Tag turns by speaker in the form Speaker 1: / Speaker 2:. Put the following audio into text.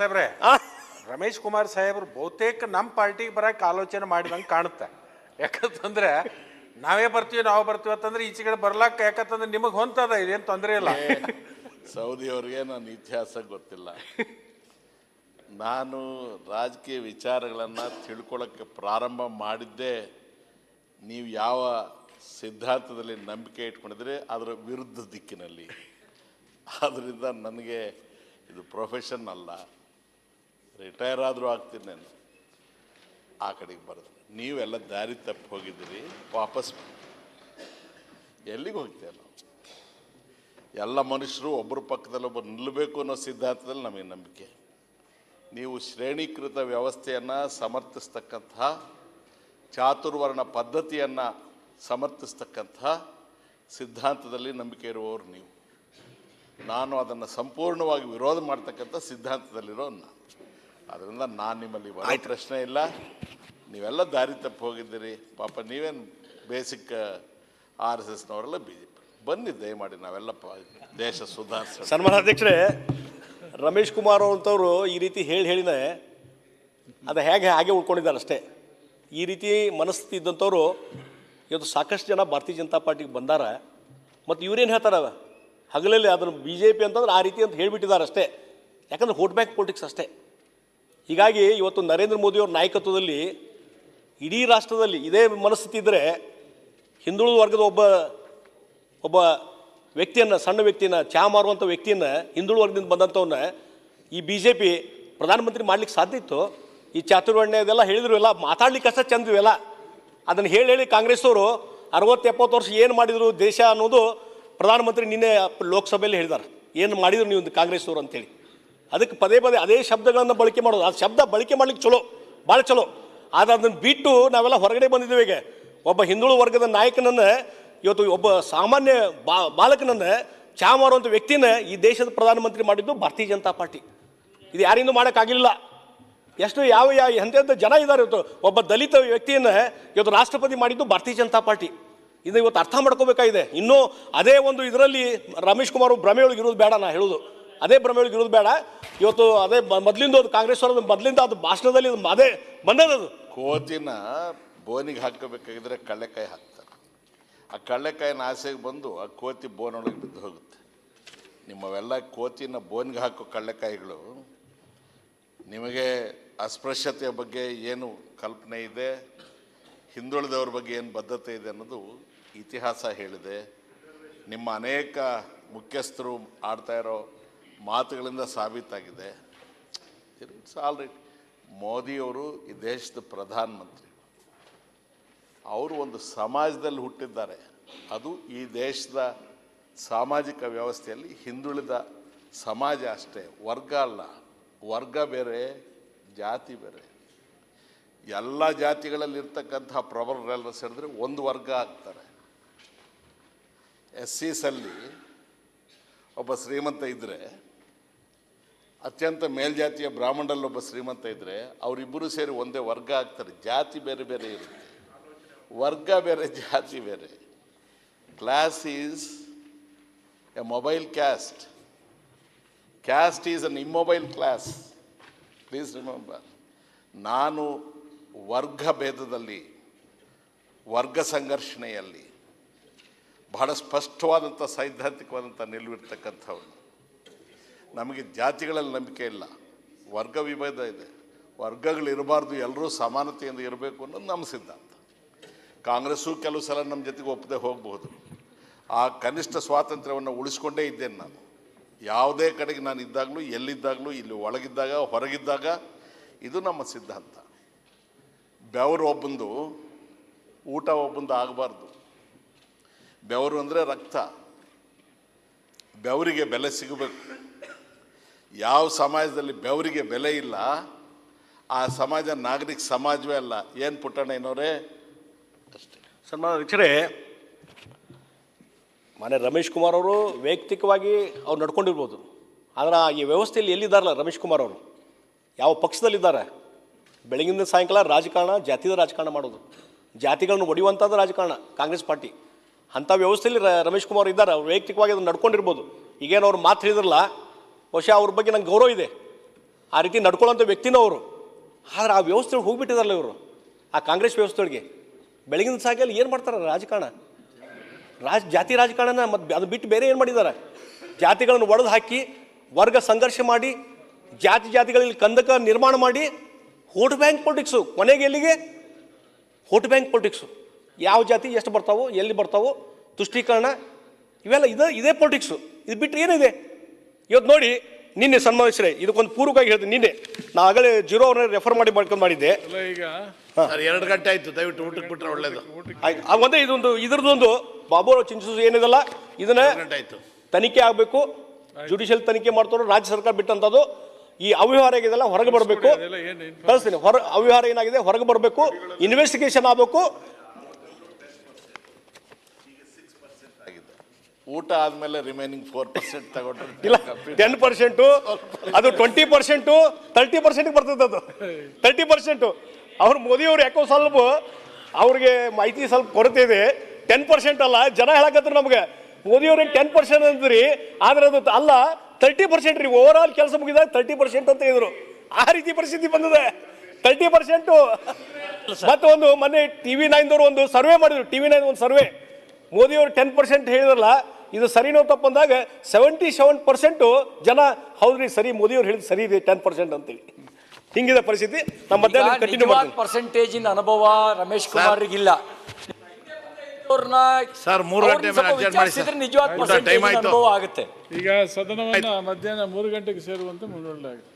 Speaker 1: ಸಾಹೇಬ್ರೆ ರಮೇಶ್ ಕುಮಾರ್ ಸಾಹೇಬ್ರು ಬಹುತೇಕ ನಮ್ಮ ಪಾರ್ಟಿಗೆ ಬರಕ್ಕೆ ಆಲೋಚನೆ ಮಾಡಿದಂಗೆ ಕಾಣುತ್ತೆ. ಯಾಕಂತಂದ್ರೆ ನಾವೇ ಬರ್ತೀವಿ ನಾವು ಬರ್ತೀವಿ ಅಂತಂದ್ರೆ ಈಚೆ ಕಡೆ ಬರ್ಲಾಕ ಯಾಕಂತಂದ್ರೆ ನಿಮಗೆ ಹೊಂತದ ಇದೇನು ತೊಂದರೆ ಇಲ್ಲ.
Speaker 2: ಸೌದಿ ಅವ್ರಿಗೆ ನನ್ನ ಇತಿಹಾಸ ಗೊತ್ತಿಲ್ಲ. ನಾನು ರಾಜಕೀಯ ವಿಚಾರಗಳನ್ನು ತಿಳ್ಕೊಳ್ಳೋಕ್ಕೆ ಪ್ರಾರಂಭ ಮಾಡಿದ್ದೇ ನೀವು ಯಾವ ಸಿದ್ಧಾಂತದಲ್ಲಿ ನಂಬಿಕೆ ಇಟ್ಕೊಂಡಿದ್ರೆ ಅದರ ವಿರುದ್ಧ ದಿಕ್ಕಿನಲ್ಲಿ. ಆದ್ದರಿಂದ ನನಗೆ ಇದು ಪ್ರೊಫೆಷನ್ ಅಲ್ಲ. ರಿಟೈರ್ ಆದರೂ ಆಗ್ತೀನಿ ನಾನು. ಆ ಕಡೆಗೆ ಬರೋದು. ನೀವೆಲ್ಲ ದಾರಿ ತಪ್ಪಿ ಹೋಗಿದ್ದೀರಿ, ವಾಪಸ್. ಎಲ್ಲಿಗೆ ಹೋಗ್ತೇವೆ ನಾವು? ಎಲ್ಲ ಮನುಷ್ಯರು ಒಬ್ಬರ ಪಕ್ಕದಲ್ಲಿ ಒಬ್ಬರು ನಿಲ್ಲಬೇಕು ಅನ್ನೋ ಸಿದ್ಧಾಂತದಲ್ಲಿ ನಮಗೆ ನಂಬಿಕೆ. ನೀವು ಶ್ರೇಣೀಕೃತ ವ್ಯವಸ್ಥೆಯನ್ನು ಸಮರ್ಥಿಸ್ತಕ್ಕಂತಹ ಚಾತುರ್ವರ್ಣ ಪದ್ಧತಿಯನ್ನು ಸಮರ್ಥಿಸ್ತಕ್ಕಂಥ ಸಿದ್ಧಾಂತದಲ್ಲಿ ನಂಬಿಕೆ ಇರುವವರು ನೀವು. ನಾನು ಅದನ್ನು ಸಂಪೂರ್ಣವಾಗಿ ವಿರೋಧ ಮಾಡ್ತಕ್ಕಂಥ ಸಿದ್ಧಾಂತದಲ್ಲಿರೋ ನಾನು. ಅದರಿಂದ ನಾನು ನಿಮ್ಮಲ್ಲಿ ಪ್ರಶ್ನೆ ಇಲ್ಲ. ನೀವೆಲ್ಲ ದಾರಿ ತಪ್ಪು ಹೋಗಿದ್ದೀರಿ. ಪಾಪ ನೀವೇನು ಬೇಸಿಕ್ ಆರ್ ಎಸ್ ಎಸ್ನವರೆಲ್ಲ ಬಿ ಜೆ ಪಿ ಬನ್ನಿ ದಯಮಾಡಿ ನಾವೆಲ್ಲ ಪ- ದೇಶ ಸುಧಾರಿಸೋಣ.
Speaker 3: ಸನ್ಮಾನ ಅಧ್ಯಕ್ಷರೇ ರಮೇಶ್ ಕುಮಾರ್ ಅಂತವರು ಈ ರೀತಿ ಹೇಳಿ ಹೇಳಿನೇ ಅದು ಹೇಗೆ ಹಾಗೆ ಉಳ್ಕೊಂಡಿದ್ದಾರೆ ಅಷ್ಟೇ. ಈ ರೀತಿ ಮನಸ್ಥಿತಿ ಇದ್ದಂಥವ್ರು ಇವತ್ತು ಸಾಕಷ್ಟು ಜನ ಭಾರತೀಯ ಜನತಾ ಪಾರ್ಟಿಗೆ ಬಂದಾರ. ಮತ್ತು ಇವ್ರೇನು ಹೇಳ್ತಾರೆ? ಹಗಲಲ್ಲಿ ಅದನ್ನು ಬಿ ಜೆ ಪಿ ಅಂತಂದ್ರೆ ಆ ರೀತಿ ಅಂತ ಹೇಳಿಬಿಟ್ಟಿದ್ದಾರೆ ಅಷ್ಟೇ. ಯಾಕಂದ್ರೆ ವೋಟ್ ಬ್ಯಾಂಕ್ ಪೊಲಿಟಿಕ್ಸ್ ಅಷ್ಟೇ. ಹೀಗಾಗಿ ಇವತ್ತು ನರೇಂದ್ರ ಮೋದಿಯವ್ರ ನಾಯಕತ್ವದಲ್ಲಿ ಇಡೀ ರಾಷ್ಟ್ರದಲ್ಲಿ ಇದೇ ಮನಸ್ಥಿತಿ ಇದ್ದರೆ ಹಿಂದುಳಿದ ವರ್ಗದ ಒಬ್ಬ ಒಬ್ಬ ವ್ಯಕ್ತಿಯನ್ನು, ಸಣ್ಣ ವ್ಯಕ್ತಿಯನ್ನು ಚಹಾ ಮಾರುವಂಥ ವ್ಯಕ್ತಿಯನ್ನು ಹಿಂದುಳಿದ ವರ್ಗದಿಂದ ಬಂದಂಥವನ್ನ ಈ ಬಿ ಜೆ ಪಿ ಪ್ರಧಾನಮಂತ್ರಿ ಮಾಡ್ಲಿಕ್ಕೆ ಸಾಧ್ಯ ಇತ್ತು. ಈ ಚಾತುರ್ವಣ್ಯ ಇದೆಲ್ಲ ಹೇಳಿದ್ರು, ಎಲ್ಲ ಮಾತಾಡ್ಲಿಕ್ಕೆ ಅಷ್ಟೇ ಚೆಂದ ಇವೆಲ್ಲ. ಅದನ್ನು ಹೇಳಿ ಹೇಳಿ ಕಾಂಗ್ರೆಸ್ಸವರು ಅರವತ್ತು ಎಪ್ಪತ್ತು ವರ್ಷ ಏನು ಮಾಡಿದರು ದೇಶ ಅನ್ನೋದು ಪ್ರಧಾನಮಂತ್ರಿ ನಿನ್ನೆ ಲೋಕಸಭೆಯಲ್ಲಿ ಹೇಳಿದ್ದಾರೆ ಏನು ಮಾಡಿದರು ನೀವು ಕಾಂಗ್ರೆಸ್ಸವರು ಅಂತೇಳಿ. ಅದಕ್ಕೆ ಪದೇ ಪದೇ ಅದೇ ಶಬ್ದಗಳನ್ನು ಬಳಕೆ ಮಾಡೋದು. ಆ ಶಬ್ದ ಬಳಕೆ ಮಾಡ್ಲಿಕ್ಕೆ ಚಲೋ, ಭಾಳ ಚಲೋ. ಆದರೆ ಅದನ್ನು ಬಿಟ್ಟು ನಾವೆಲ್ಲ ಹೊರಗಡೆ ಬಂದಿದ್ದೇವೆ ಈಗ. ಒಬ್ಬ ಹಿಂದುಳು ವರ್ಗದ ನಾಯಕನನ್ನು, ಇವತ್ತು ಒಬ್ಬ ಸಾಮಾನ್ಯ ಬಾ, ಬಾಲಕನನ್ನು ಚಾ ಮಾರುವಂಥ ವ್ಯಕ್ತಿನ ಈ ದೇಶದ ಪ್ರಧಾನಮಂತ್ರಿ ಮಾಡಿದ್ದು ಭಾರತೀಯ ಜನತಾ ಪಾರ್ಟಿ. ಇದು ಯಾರಿಂದ ಮಾಡೋಕ್ಕಾಗಿಲ್ಲ. ಎಷ್ಟು ಯಾವ ಯಾವ ಎಂಥ ಜನ ಇದ್ದಾರೆ ಇವತ್ತು. ಒಬ್ಬ ದಲಿತ ವ್ಯಕ್ತಿಯನ್ನು ಇವತ್ತು ರಾಷ್ಟ್ರಪತಿ ಮಾಡಿದ್ದು ಭಾರತೀಯ ಜನತಾ ಪಾರ್ಟಿ. ಇದು ಇವತ್ತು ಅರ್ಥ ಮಾಡ್ಕೋಬೇಕಾಗಿದೆ. ಇನ್ನೂ ಅದೇ ಒಂದು ಇದರಲ್ಲಿ ರಮೇಶ್ ಕುಮಾರ್ ಭ್ರಮೆಯೊಳಗೆ ಇರೋದು ಬೇಡ ನಾ ಹೇಳೋದು. ಅದೇ ಭ್ರಮೆಗಳಿಗೆ ಇರೋದು ಬೇಡ. ಇವತ್ತು ಅದೇ ಮೊದಲಿಂದ ಅದು ಕಾಂಗ್ರೆಸ್ ಅವರದ್ದು, ಮೊದಲಿಂದ ಅದು ಭಾಷಣದಲ್ಲಿ ಅದು ಬಂದದದು
Speaker 2: ಕೋತಿನ ಬೋನಿಗೆ ಹಾಕಬೇಕಾಗಿದ್ರೆ ಕಳ್ಳೆಕಾಯಿ ಹಾಕ್ತಾರೆ. ಆ ಕಳ್ಳೆಕಾಯಿನ ಆಸೆಗೆ ಬಂದು ಆ ಕೋತಿ ಬೋನೊಳಗೆ ಬಿದ್ದು ಹೋಗುತ್ತೆ. ನಿಮ್ಮವೆಲ್ಲ ಕೋತಿನ ಬೋನಿಗೆ ಹಾಕೋ ಕಳ್ಳೆಕಾಯಿಗಳು ನಿಮಗೆ ಅಸ್ಪೃಶ್ಯತೆಯ ಬಗ್ಗೆ ಏನು ಕಲ್ಪನೆ ಇದೆ, ಹಿಂದುಳಿದವ್ರ ಬಗ್ಗೆ ಏನು ಬದ್ಧತೆ ಇದೆ ಅನ್ನೋದು ಇತಿಹಾಸ ಹೇಳಿದೆ. ನಿಮ್ಮ ಅನೇಕ ಮುಖ್ಯಸ್ಥರು ಆಡ್ತಾ ಇರೋ ಮಾತುಗಳಿಂದ ಸಾಬೀತಾಗಿದೆ. ಇಟ್ಸ್ ಆಲ್ರೆಡಿ ಮೋದಿಯವರು ಈ ದೇಶದ ಪ್ರಧಾನಮಂತ್ರಿ. ಅವರು ಒಂದು ಸಮಾಜದಲ್ಲಿ ಹುಟ್ಟಿದ್ದಾರೆ. ಅದು ಈ ದೇಶದ ಸಾಮಾಜಿಕ ವ್ಯವಸ್ಥೆಯಲ್ಲಿ ಹಿಂದುಳಿದ ಸಮಾಜ ಅಷ್ಟೇ. ವರ್ಗ ಅಲ್ಲ. ವರ್ಗ ಬೇರೆ, ಜಾತಿ ಬೇರೆ. ಎಲ್ಲ ಜಾತಿಗಳಲ್ಲಿ ಇರ್ತಕ್ಕಂತಹ ಪ್ರಬಲರೆಲ್ಲ ಸೇರಿದ್ರೆ ಒಂದು ವರ್ಗ ಆಗ್ತಾರೆ. ಎಸ್ ಸಿಸಲ್ಲಿ ಒಬ್ಬ ಶ್ರೀಮಂತ ಇದ್ದರೆ ಅತ್ಯಂತ ಮೇಲ್ಜಾತಿಯ ಬ್ರಾಹ್ಮಣಲ್ಲೊಬ್ಬ ಶ್ರೀಮಂತ ಇದ್ದರೆ ಅವರಿಬ್ಬರು ಸೇರಿ ಒಂದೇ ವರ್ಗ ಆಗ್ತಾರೆ. ಜಾತಿ ಬೇರೆ ಬೇರೆ ಇರುತ್ತೆ. ವರ್ಗ ಬೇರೆ, ಜಾತಿ ಬೇರೆ. Class is a mobile caste caste is an immobile class please remember ನಾನು ವರ್ಗ ಭೇದದಲ್ಲಿ, ವರ್ಗ ಸಂಘರ್ಷಣೆಯಲ್ಲಿ ಬಹಳ ಸ್ಪಷ್ಟವಾದಂಥ, ಸೈದ್ಧಾಂತಿಕವಾದಂಥ ನಿಲುವಿರ್ತಕ್ಕಂಥವ್ರು ನಮಗೆ ಜಾತಿಗಳಲ್ಲಿ ನಂಬಿಕೆ ಇಲ್ಲ. ವರ್ಗ ವಿಭೇದ ಇದೆ. ವರ್ಗಗಳಿರಬಾರ್ದು, ಎಲ್ಲರೂ ಸಮಾನತೆಯಿಂದ ಇರಬೇಕು ಅನ್ನೋದು ನಮ್ಮ ಸಿದ್ಧಾಂತ. ಕಾಂಗ್ರೆಸ್ಸು ಕೆಲವು ಸಲ ನಮ್ಮ ಜೊತೆಗೆ ಒಪ್ಪದೆ ಹೋಗಬಹುದು. ಆ ಕನಿಷ್ಠ ಸ್ವಾತಂತ್ರ್ಯವನ್ನು ಉಳಿಸ್ಕೊಂಡೇ ಇದ್ದೇನೆ ನಾನು. ಯಾವುದೇ ಕಡೆಗೆ ನಾನು ಇದ್ದಾಗಲೂ, ಎಲ್ಲಿದ್ದಾಗಲೂ, ಇಲ್ಲಿ ಒಳಗಿದ್ದಾಗ, ಹೊರಗಿದ್ದಾಗ, ಇದು ನಮ್ಮ ಸಿದ್ಧಾಂತ. ಬೆವರು ಒಬ್ಬಂದು, ಊಟ ಒಬ್ಬಂದು ಆಗಬಾರ್ದು. ಬೆವರು ಅಂದರೆ ರಕ್ತ. ಬೆವರಿಗೆ ಬೆಲೆ ಸಿಗಬೇಕು. ಯಾವ ಸಮಾಜದಲ್ಲಿ ಬೆವರಿಗೆ ಬೆಲೆ ಇಲ್ಲ, ಆ ಸಮಾಜ ನಾಗರಿಕ ಸಮಾಜವೇ ಅಲ್ಲ. ಏನು ಪುಟ್ಟಣ್ಣನವರೇ ಅಷ್ಟೇ.
Speaker 3: ಸನ್ಮಾನ ಅಧ್ಯಕ್ಷರೇ ಮನೆ ರಮೇಶ್ ಕುಮಾರ್ ಅವರು ವೈಯಕ್ತಿಕವಾಗಿ ಅವ್ರು ನಡ್ಕೊಂಡಿರ್ಬೋದು. ಆದರೆ ಈ ವ್ಯವಸ್ಥೆಯಲ್ಲಿ ಎಲ್ಲಿದ್ದಾರಲ್ಲ ರಮೇಶ್ ಕುಮಾರ್ ಅವರು? ಯಾವ ಪಕ್ಷದಲ್ಲಿದ್ದಾರೆ? ಬೆಳಗಿನ ಸಾಯಂಕಾಲ ರಾಜಕಾರಣ, ಜಾತಿದ ರಾಜಕಾರಣ ಮಾಡೋದು. ಜಾತಿಗಳನ್ನು ಒಡೆಯುವಂಥದ್ದು ರಾಜಕಾರಣ, ಕಾಂಗ್ರೆಸ್ ಪಾರ್ಟಿ. ಅಂಥ ವ್ಯವಸ್ಥೆಯಲ್ಲಿ ರಮೇಶ್ ಕುಮಾರ್ ಇದ್ದಾರೆ. ಅವ್ರು ವೈಯಕ್ತಿಕವಾಗಿ ಅದನ್ನು ನಡ್ಕೊಂಡಿರ್ಬೋದು. ಈಗೇನು ಅವ್ರು ಮಾತು ಹೇಳಿದ್ರಲ್ಲ ಬಹುಶಃ ಅವ್ರ ಬಗ್ಗೆ ನಂಗೆ ಗೌರವ ಇದೆ. ಆ ರೀತಿ ನಡ್ಕೊಳ್ಳೋಂಥ ವ್ಯಕ್ತಿನೂ ಅವರು. ಆದರೆ ಆ ವ್ಯವಸ್ಥೆ ಹೋಗಿಬಿಟ್ಟಿದಾರಲ್ಲ ಇವರು. ಆ ಕಾಂಗ್ರೆಸ್ ವ್ಯವಸ್ಥೆಗಳಿಗೆ. ಬೆಳಗಿನ ಸಾಗಲ್ಲಿ ಏನು ಮಾಡ್ತಾರೆ ರಾಜಕಾರಣ? ರಾಜ, ಜಾತಿ ರಾಜಕಾರಣನ ಮತ್ತು ಅದು ಬಿಟ್ಟು ಬೇರೆ ಏನು ಮಾಡಿದ್ದಾರೆ ಜಾತಿಗಳನ್ನು ಒಡೆದು ಹಾಕಿ, ವರ್ಗ ಸಂಘರ್ಷ ಮಾಡಿ, ಜಾತಿ ಜಾತಿಗಳಲ್ಲಿ ಕಂದಕ ನಿರ್ಮಾಣ ಮಾಡಿ ಹೋಟ್ ಬ್ಯಾಂಕ್ ಪೊಲಿಟಿಕ್ಸು, ಕೊನೆಗೆ ಎಲ್ಲಿಗೆ? Vote bank politics. ಯಾವ ಜಾತಿ ಎಷ್ಟು ಬರ್ತಾವೋ, ಎಲ್ಲಿ ಬರ್ತಾವೋ, ತುಷ್ಟೀಕರಣ, ಇವೆಲ್ಲ ಇದೆ, ಇದೇ ಪೊಲಿಟಿಕ್ಸು. ಇದು ಬಿಟ್ಟರೆ ಏನಿದೆ? ಇವತ್ತು ನೋಡಿ ನಿನ್ನೆ ಸನ್ಮಾನಿಸ್ರೆ. ಇದಕ್ಕೊಂದು ಪೂರ್ವಕವಾಗಿ ಹೇಳಿದೆ ನಿನ್ನೆ ನಾ ಆಗಲೇ ಜೀರೋ ಅವ್ರನ್ನ ರೆಫರ್ ಮಾಡಿ ಮಾಡ್ಕೊಂಡು ಮಾಡಿದ್ದೆ.
Speaker 4: ಅಲ್ಲ ಈಗ
Speaker 5: ಸರ್ ಎರಡು ಗಂಟೆ ಆಯ್ತು ದಯವಿಟ್ಟು ಊಟಕ್ಕೆ ಬಿಟ್ರೆ ಒಳ್ಳೇದು.
Speaker 3: ಆಯ್ತು ಒಂದೇ ಇದೊಂದು ಇದ್ರದ್ದೊಂದು ಬಾಬು ಅವರು ಚಿಂತಿಸೋದು ಏನಿದಲ್ಲ ಇದನ್ನ
Speaker 5: ಎರಡು ಗಂಟೆ ಆಯ್ತು.
Speaker 3: ತನಿಖೆ ಆಗಬೇಕು. ಜುಡಿಷಿಯಲ್ ತನಿಖೆ ಮಾಡ್ತಾರೆ ರಾಜ್ಯ ಸರ್ಕಾರ ಬಿಟ್ಟಂಥದ್ದು ಈ ಅವ್ಯವಹಾರ ಆಗಿದೆಲ್ಲ ಹೊರಗೆ ಬರಬೇಕು. ಕಳಿಸ್ತೀನಿ ಹೊರ ಅವ್ಯವಹಾರ ಏನಾಗಿದೆ ಹೊರಗೆ ಬರಬೇಕು ಇನ್ವೆಸ್ಟಿಗೇಷನ್ ಆಗಬೇಕು.
Speaker 2: ಊಟ ಆದಮೇಲೆ ರಿಮೈನಿಂಗ್ ಫೋರ್ ಪರ್ಸೆಂಟ್
Speaker 3: ಇಲ್ಲ
Speaker 2: ತಗೊಂಡ್ರೆ
Speaker 3: ಟೆನ್ ಪರ್ಸೆಂಟು ಅದು ಟ್ವೆಂಟಿ ಪರ್ಸೆಂಟು ತರ್ಟಿ ಪರ್ಸೆಂಟ್ಗೆ ಬರ್ತದೆ ಅದು. ತರ್ಟಿ ಪರ್ಸೆಂಟು ಅವ್ರು ಮೋದಿಯವ್ರು ಯಾಕೋ ಸ್ವಲ್ಪ ಅವ್ರಿಗೆ ಮಾಹಿತಿ ಸ್ವಲ್ಪ ಕೊರತೆ ಇದೆ. ಟೆನ್ ಪರ್ಸೆಂಟ್ ಅಲ್ಲ ಜನ ಹೇಳಕತ್ರು ನಮಗೆ. ಮೋದಿಯವ್ರಿಗೆ ಟೆನ್ ಪರ್ಸೆಂಟ್ ಅಂದ್ರಿ ಆದ್ರೆ ಅದು ಅಲ್ಲ ತರ್ಟಿ ಪರ್ಸೆಂಟ್ ರೀ ಓವರ್ ಆಲ್ ಕೆಲಸ ಮುಗಿದಾಗ ತರ್ಟಿ ಪರ್ಸೆಂಟ್ ಅಂತ ಇದ್ರು ಆ ರೀತಿ ಪರಿಸ್ಥಿತಿ ಬಂದಿದೆ. ತರ್ಟಿ ಪರ್ಸೆಂಟು ಮತ್ತೆ ಒಂದು ಮೊನ್ನೆ ಟಿ ವಿ ನೈನ್ದವ್ರು ಒಂದು ಸರ್ವೆ ಮಾಡಿದ್ರು ಟಿ ವಿ ನೈನ್ ಒಂದು ಸರ್ವೆ ಮೋದಿಯವರು ಟೆನ್ ಪರ್ಸೆಂಟ್ ಹೇಳಿದ್ರಲ್ಲ ಇದು ಸರಿನೋ ತಪ್ಪಂದಾಗ ಸೆವೆಂಟಿ ಸೆವೆನ್ ಪರ್ಸೆಂಟು ಜನ ಹೌದ್ರಿ ಸರಿ ಮೋದಿಯವ್ರು ಹೇಳಿದ್ ಸರಿ ಇದೆ ಟೆನ್ ಪರ್ಸೆಂಟ್ ಅಂತೇಳಿ ಹಿಂಗಿದೆ ಪರಿಸ್ಥಿತಿ. ನಮ್ಮ ಮಧ್ಯಾಹ್ನ ಕಂಟಿನ್ಯೂ
Speaker 6: ಪರ್ಸೆಂಟೇಜಿನ ಅನುಭವ ರಮೇಶ್
Speaker 5: ಕುಮಾರ್
Speaker 6: ಇಲ್ಲ ನಿಜವಾದ. ಅನುಭವ ಆಗುತ್ತೆ.
Speaker 4: ಈಗ ಸದನವನ್ನು ಮಧ್ಯಾಹ್ನ ಮೂರು ಗಂಟೆಗೆ ಸೇರುವಂತೆ ಮುಂದೂಡಲಾಗಿದೆ.